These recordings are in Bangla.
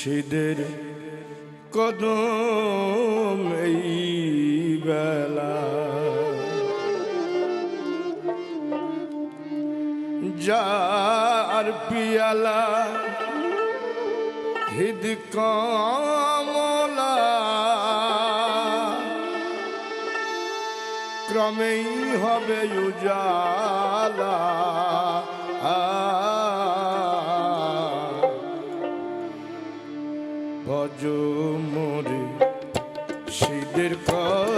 মুর্শিদের কদম এই বেলা। যার পিয়ালা হৃদ ক্রমেই হবে উজালা। আ ভজ মোরে শীতের কাল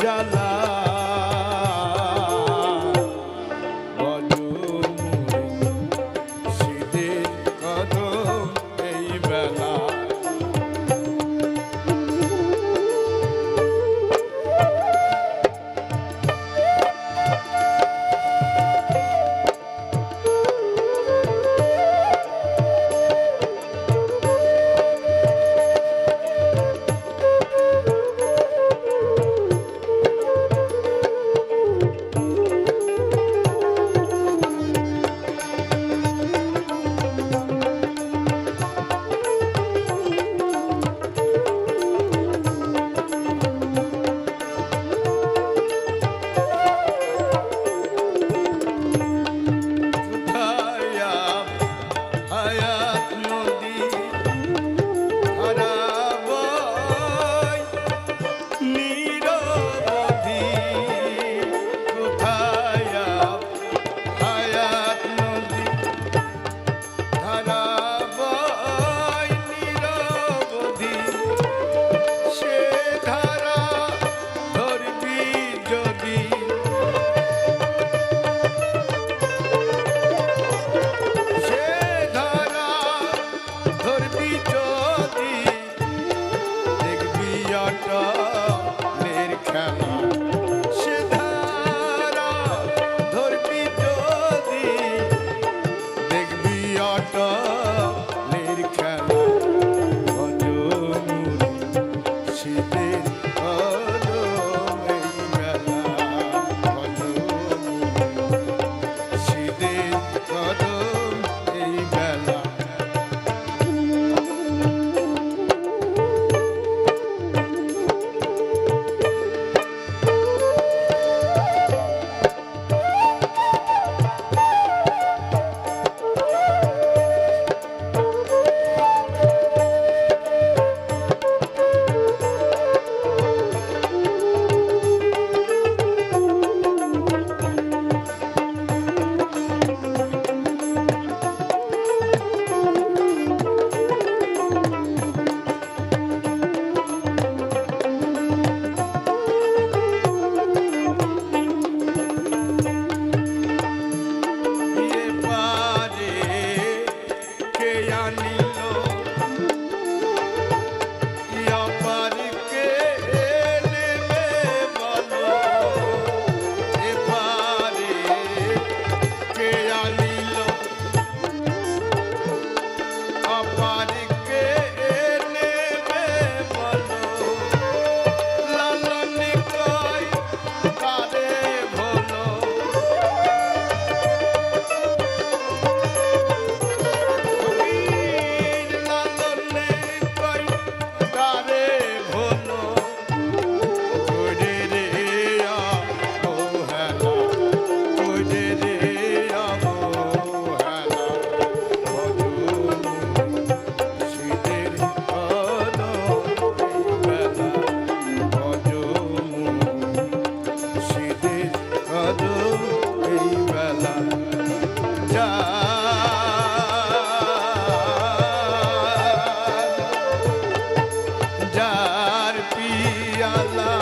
jala. Allah.